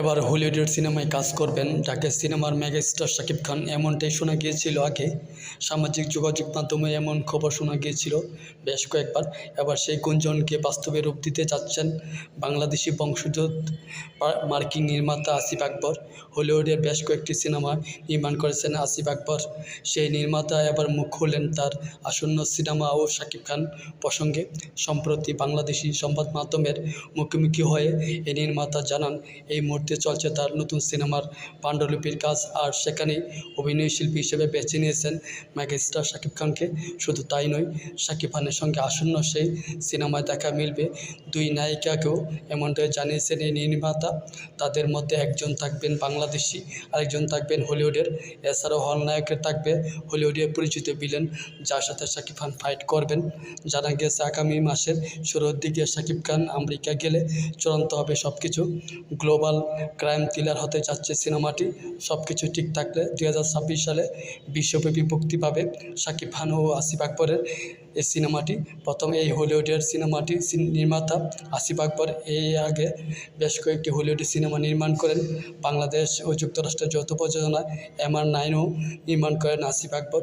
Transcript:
এবার হলিউডের সিনেমায় কাজ করবেন, যাকে সিনেমার মেগাস্টার শাকিব খান এমনটাই শোনা গিয়েছিল আগে। সামাজিক যোগাযোগ মাধ্যমে এমন খবর শোনা গিয়েছিল বেশ কয়েকবার। এবার সেই গুঞ্জনকে বাস্তবে রূপ দিতে যাচ্ছেন বাংলাদেশি বংশোদ্ভূত মার্কিন নির্মাতা আসিফ আকবর। হলিউডের বেশ কয়েকটি সিনেমা নির্মাণ করেছেন আসিফ আকবর। সেই নির্মাতা এবার মুখ খুললেন তার আসন্ন সিনেমা ও শাকিব খান প্রসঙ্গে। সম্প্রতি বাংলাদেশি সংবাদ মাধ্যমের মুখোমুখি হয়ে এই নির্মাতা জানান, এই মুহূর্তে চলছে তার নতুন সিনেমার পাণ্ডুলিপির কাজ আর সেখানে অভিনয় শিল্পী হিসেবে বেছে নিয়েছেন মেগাস্টার শাকিব খানকে। শুধু তাই নয়, শাকিব খানের সঙ্গে আসন্ন সেই সিনেমায় দেখা মিলবে দুই নায়িকাকেও এমনটাই জানিয়েছেন এই নির্মাতা। তাদের মধ্যে একজন থাকবেন বাংলাদেশি, আরেকজন থাকবেন হলিউডের। এছাড়াও হল নায়কের থাকবে হলিউডের পরিচিত ভিলেন যার সাথে শাকিব খান ফাইট করবেন। জানা গেছে আগামী মাসের শুরুর দিকে শাকিব খান আমেরিকা গেলে চূড়ান্ত হবে সব কিছু গ্লোবাল ক্রাইম থ্রিলার হতে যাচ্ছে সিনেমাটি। সব কিছু ঠিক থাকলে দুই হাজার ছাব্বিশ সালে বিশ্বব্যাপী মুক্তি পাবে শাকিব খান ও আসিফ আকবরের এই সিনেমাটি। প্রথম এই হলিউডের সিনেমাটি নির্মাতা আসিফ আকবর। এই আগে বেশ কয়েকটি হলিউডের সিনেমা নির্মাণ করেন। বাংলাদেশ ও যুক্তরাষ্ট্রের যৌথ প্রযোজনায় এম আর নাইনও নির্মাণ করেন আসিফ আকবর।